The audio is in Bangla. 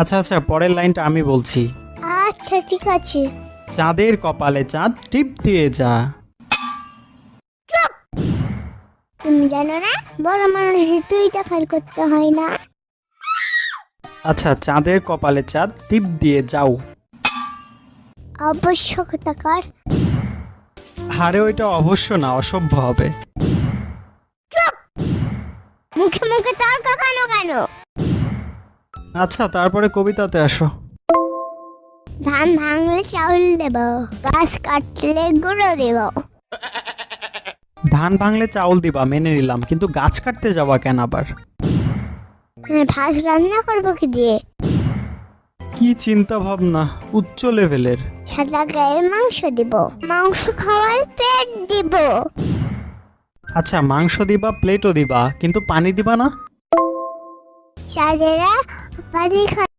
আচ্ছা আচ্ছা পরের লাইনটা আমি বলছি। আচ্ছা ঠিক আছে। চাঁদের কপালে চাঁদ টিপ দিয়ে যা। তুমি জানো না বড় মানুষ তুই দেখার করতে হয় না। আচ্ছা চাঁদের কপালে চাঁদ টিপ দিয়ে যাও। আবশ্যকতাকার হারে ওইটা অবশ্য না অসভ্য হবে। মুখে মুখে তর্ক কেন কেন? আচ্ছা তারপরে কবিতাতে আসো। ধান ভাঙলে চাউল দেব গাছ কাটলে গুঁড়ো দেব। ধান ভাঙলে চাউল দিবা মেনে নিলাম কিন্তু গাছ কাটতে যাওয়া কেন আবার? আর ভাত রান্না করব কি দিয়ে? কি চিন্তা ভাবনা উচ্চ লেভেলের। সাদা গায়ের মাংস দিব মাংস খাওয়ার পেট দিব। আচ্ছা মাংস দিবা প্লেটও দিবা কিন্তু পানি দিবা না? চাঁদেরা পানি খায়